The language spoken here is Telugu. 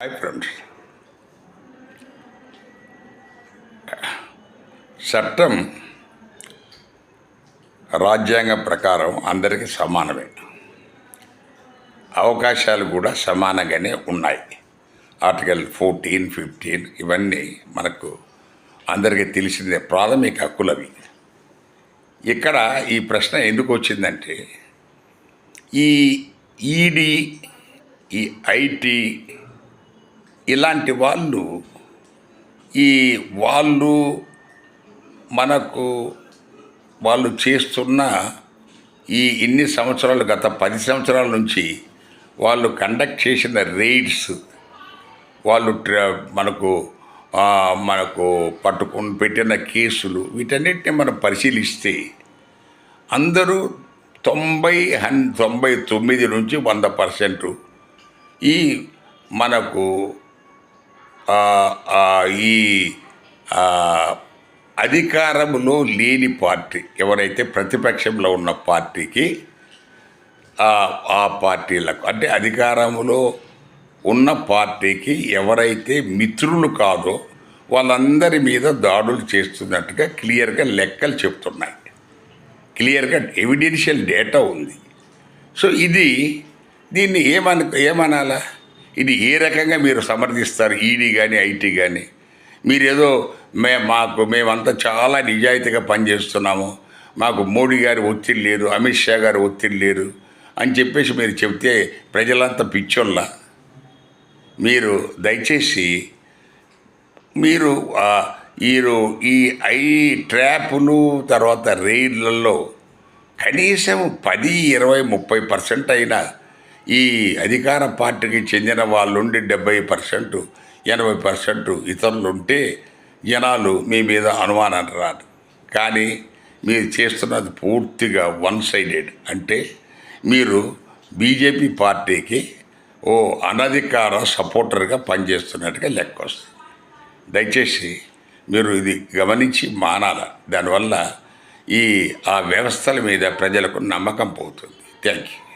హాయ్ ఫ్రెండ్స్ చట్టం రాజ్యాంగ ప్రకారం అందరికీ సమానమే. అవకాశాలు కూడా సమానంగానే ఉన్నాయి. ఆర్టికల్ ఫోర్టీన్ ఫిఫ్టీన్ ఇవన్నీ మనకు అందరికీ తెలిసిందే ప్రాథమిక హక్కులు అవి ఇక్కడ ఈ ప్రశ్న ఎందుకు వచ్చిందంటే ఈ ఈడీ ఈ ఐటీ ఇలాంటి వాళ్ళు ఈ వాళ్ళు మనకు వాళ్ళు చేస్తున్న ఈ ఇన్ని సంవత్సరాలు గత పది సంవత్సరాల నుంచి వాళ్ళు కండక్ట్ చేసిన రైడ్స్ వాళ్ళు మనకు మనకు పట్టుకుని పెట్టిన కేసులు వీటన్నిటిని మనం పరిశీలిస్తే అందరూ తొంభై హన్ తొంభై తొమ్మిది నుంచి వంద పర్సెంట్ ఈ మనకు ఈ ఆ, అధికారంలో లేని పార్టీ ఎవరైతే ప్రతిపక్షంలో ఉన్న పార్టీకి ఆ ఆ పార్టీలకు అంటే అధికారంలో ఉన్న పార్టీకి ఎవరైతే మిత్రులు కాదో వాళ్ళందరి మీద దాడులు చేస్తున్నట్టుగా క్లియర్గా లెక్కలు చెప్తున్నాయి. క్లియర్గా ఎవిడెన్షియల్ డేటా ఉంది. సో ఇది దీన్ని ఏమను ఏమనాలా? ఇది ఏ రకంగా మీరు సమర్థిస్తారు? ఈడీ కానీ ఐటీ కానీ మీరేదో మే మాకు మేమంతా చాలా నిజాయితీగా పనిచేస్తున్నాము. మాకు మోడీ గారి ఒత్తిడి లేరు అమిత్ షా గారి ఒత్తిడి లేరు అని చెప్పేసి మీరు చెప్తే ప్రజలంతా పిచ్చోళ్ళ. మీరు దయచేసి మీరు మీరు ఈ ఐ ట్రాపులు తర్వాత రైళ్ళలో కనీసం పది ఇరవై ముప్పై పర్సెంట్ అయినా ఈ అధికార పార్టీకి చెందిన వాళ్ళుండి డెబ్బై పర్సెంట్ ఎనభై పర్సెంట్ ఇతరులు ఉంటే జనాలు మీ మీద అనుమానం రాదు. కానీ మీరు చేస్తున్నది పూర్తిగా వన్ సైడెడ్. అంటే మీరు బీజేపీ పార్టీకి ఓ అనధికార సపోర్టర్గా పనిచేస్తున్నట్టుగా లెక్క వస్తుంది. దయచేసి మీరు ఇది గమనించి మానాల. దానివల్ల ఈ ఆ వ్యవస్థల మీద ప్రజలకు నమ్మకం పోతుంది. Thank you.